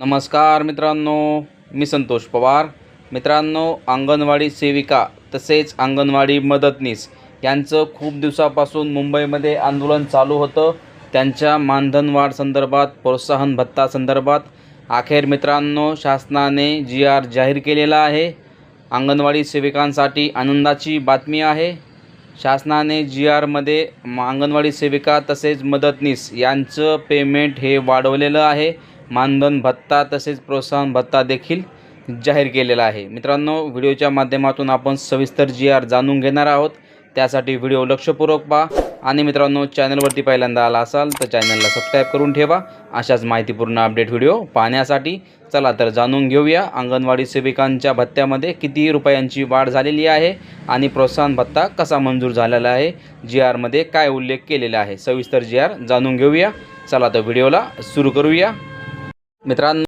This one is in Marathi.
नमस्कार मित्रांनो मी संतोष पवार. मित्रांनो अंगणवाडी सेविका तसेच अंगणवाडी मदतनीस यांचं खूप दिवसापासून मुंबईमध्ये आंदोलन चालू होतं. त्यांच्या मानधनवाढ संदर्भात प्रोत्साहन भत्ता संदर्भात अखेर मित्रांनो शासनाने जी आर जाहीर केलेला आहे. अंगणवाडी सेविकांसाठी आनंदाची बातमी आहे. शासनाने जी आरमध्ये अंगणवाडी सेविका तसेच मदतनीस यांचं पेमेंट हे वाढवलेलं आहे. मानधन भत्ता तसेच प्रोत्साहन भत्ता देखील जाहीर केलेला आहे. मित्रांनो व्हिडिओच्या माध्यमातून आपण सविस्तर जी आर जाणून घेणार आहोत त्यासाठी व्हिडिओ लक्षपूर्वक पहा. आणि मित्रांनो चॅनलवरती पहिल्यांदा आला असाल तर चॅनलला सबस्क्राईब करून ठेवा. अशाच माहितीपूर्ण अपडेट व्हिडिओ पाहण्यासाठी चला तर जाणून घेऊया. अंगणवाडी सेविकांच्या भत्त्यामध्ये किती रुपयांची वाढ झालेली आहे आणि प्रोत्साहन भत्ता कसा मंजूर झालेला आहे जी आरमध्ये काय उल्लेख केलेला आहे सविस्तर जी आर जाणून घेऊया. चला तर व्हिडिओला सुरू करूया. मित्रांनो